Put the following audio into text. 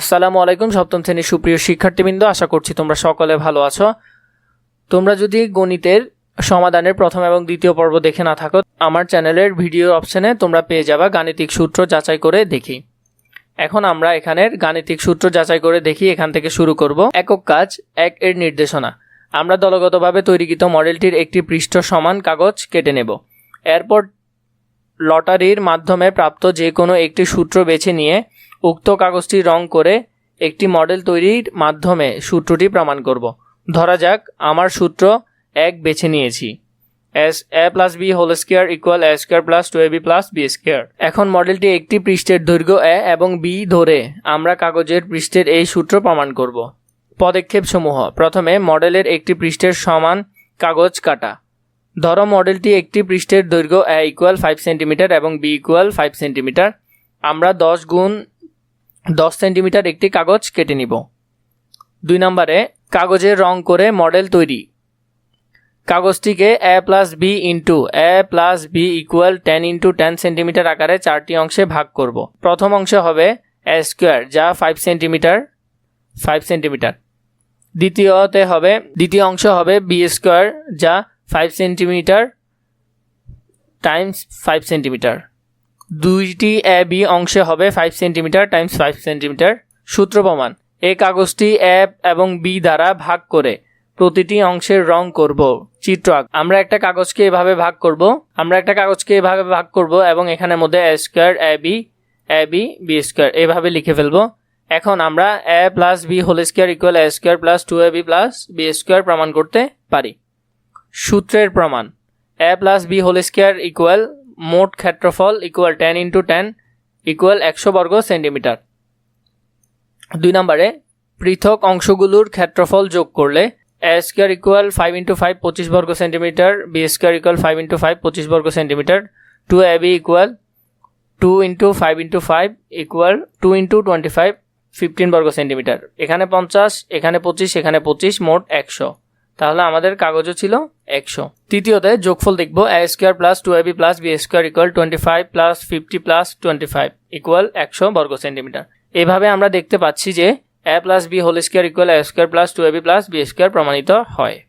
আসসালামু আলাইকুম, সপ্তম শ্রেণির সুপ্রিয় শিক্ষার্থীবৃন্দ, আশা করছি তোমরা সকলে ভালো আছো। তোমরা যদি গণিতের সমাধানের প্রথম এবং দ্বিতীয় পর্ব দেখে না থাকো, আমার চ্যানেলের ভিডিও অপশনে তোমরা পেয়ে যাবা গাণিতিক সূত্র যাচাই করে দেখি। এখন আমরা এখানের গাণিতিক সূত্র যাচাই করে দেখি, এখান থেকে শুরু করব। একক কাজ এক এর নির্দেশনা। আমরা দলগতভাবে তৈরিকৃত মডেলটির একটি পৃষ্ঠ সমান কাগজ কেটে নেব। এরপর লটারির মাধ্যমে প্রাপ্ত যে কোনো একটি সূত্র বেছে নিয়ে উক্ত কাগজটি রং করে একটি মডেল তৈরির মাধ্যমে সূত্রটি প্রমাণ করব। ধরা যাক, আমার সূত্র এক বেছে নিয়েছি। S, A plus B whole square equal A square plus two A B plus B square. এখন মডেলটি একটি পৃষ্ঠের দৈর্ঘ্য এ এবং বি ধরে আমরা কাগজের পৃষ্ঠের এই সূত্র প্রমাণ করব। পদক্ষেপ সমূহ প্রথমে, মডেলের একটি পৃষ্ঠের সমান কাগজ কাটা। ধরো মডেলটি একটি পৃষ্ঠের দৈর্ঘ্য এ ইকুয়াল ফাইভ সেন্টিমিটার এবং বি ইকুয়াল ফাইভ সেন্টিমিটার। আমরা দশ গুণ দশ সেন্টিমিটার একটি কাগজ কেটে নিব। দুই নম্বরে, কাগজের রং করে মডেল তৈরি। কাগজটিকে A plus B into, A plus B equal ten into ten centimetre আকারে চারটি অংশে ভাগ করব। প্রথম অংশে হবে এ স্কোয়ার, যা ফাইভ সেন্টিমিটার ফাইভ সেন্টিমিটার। দ্বিতীয়তে হবে, দ্বিতীয় অংশ হবে বি স্কোয়ার, যা five centimetre times five centimetre. দুইটি এ, বি অংশে হবে five centimetre times five centimetre সূত্র প্রমাণ। এই কাগজটি এ এবং বি দ্বারা ভাগ করে প্রতিটি অংশের রং করব। চিত্র আমরা একটা কাগজকে এভাবে ভাগ করব। আমরা একটা কাগজকে এভাবে ভাগ করব এবং এখানের মধ্যে A square A B A B B square এভাবে লিখে ফেলব। এখন আমরা A plus B whole square equal A square plus two A B plus B square প্রমাণ করতে পারি। সূত্রের প্রমাণ। A plus B whole square equal মোট ক্ষেত্রফল equal ten into ten equal একশো বর্গ সেন্টিমিটার দুই নম্বরে, পৃথক অংশগুলোর ক্ষেত্রফল যোগ করলে A square equal five into five পঁচিশ বর্গ centimetre B square equal five into five পঁচিশ বর্গ centimetre two A B equal two into five into five equal two into twenty five fifteen বর্গ সেন্টিমিটার এখানে পঞ্চাশ, এখানে পঁচিশ এখানে পঁচিশ, মোট একশো। তাহলে আমাদের কাগজও ছিল একশো। তৃতীয়তে যোগফল দেখব A square plus two A B plus B square equal twenty five plus fifty plus twenty five equal একশো বর্গ সেন্টিমিটার। এভাবে আমরা দেখতে পাচ্ছি যে A plus B whole square equal A square plus two A B plus B square প্রমাণিত হয়।